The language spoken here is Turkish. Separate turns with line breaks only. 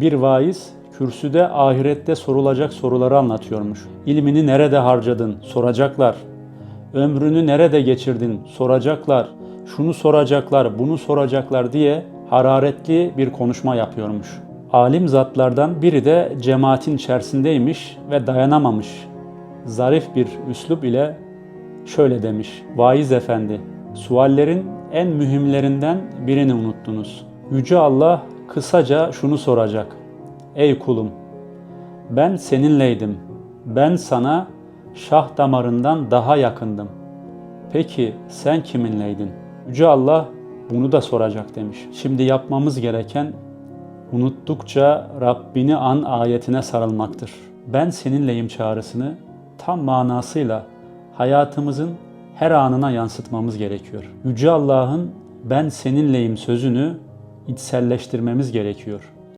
Bir vaiz kürsüde ahirette sorulacak soruları anlatıyormuş. İlmini nerede harcadın? Soracaklar. Ömrünü nerede geçirdin? Soracaklar. Şunu soracaklar, bunu soracaklar diye hararetli bir konuşma yapıyormuş. Alim zatlardan biri de cemaatin içerisindeymiş ve dayanamamış. Zarif bir üslup ile şöyle demiş. Vaiz efendi, suallerin en mühimlerinden birini unuttunuz. Yüce Allah kısaca şunu soracak. Ey kulum, ben seninleydim. Ben sana şah damarından daha yakındım. Peki sen kiminleydin? Yüce Allah bunu da soracak demiş. Şimdi yapmamız gereken unuttukça Rabbini an ayetine sarılmaktır. Ben seninleyim çağrısını tam manasıyla hayatımızın her anına yansıtmamız gerekiyor. Yüce Allah'ın ben seninleyim sözünü içselleştirmemiz gerekiyor.